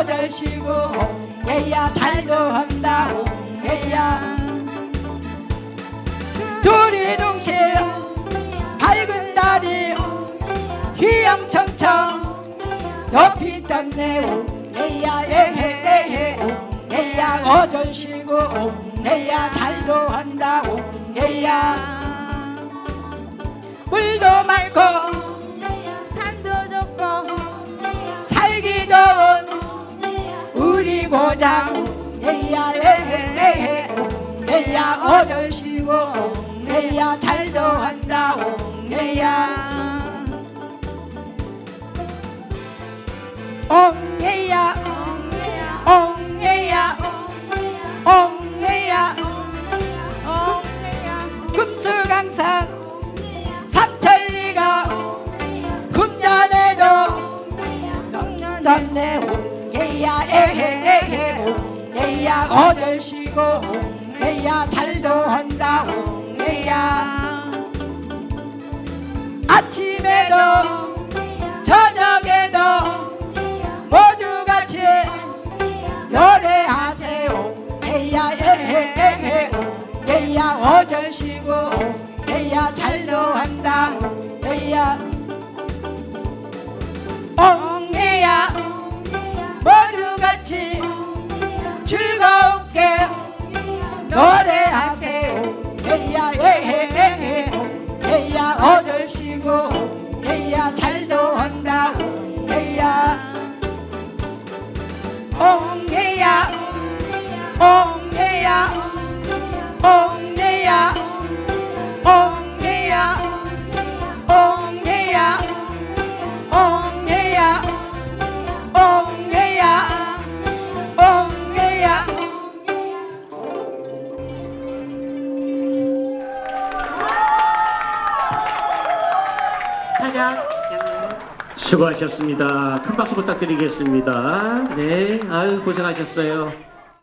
얻으시고 옹해야 잘도 한다 옹해야. 둘이 동시에 밝은 달이 휘영청청 높이 떴네 옹해야 에헤 에헤 옹해야 얻으시고 옹해야 잘도 한다 옹해야. 물도 많고 고장 에야 에헤 에헤 에야 얻으시고. 에야 잘도 한다 에야. 옹 옹에야 얻으시고 옹에야 잘도 한다 옹에야. 아침에도 저녁에도 모두 같이 노래하세요 에야 에헤 에헤 에야. 얻으시고 에야 잘도 한다 옹에야 찬양 수고하셨습니다. 큰 박수 부탁드리겠습니다. 네, 아유 고생하셨어요.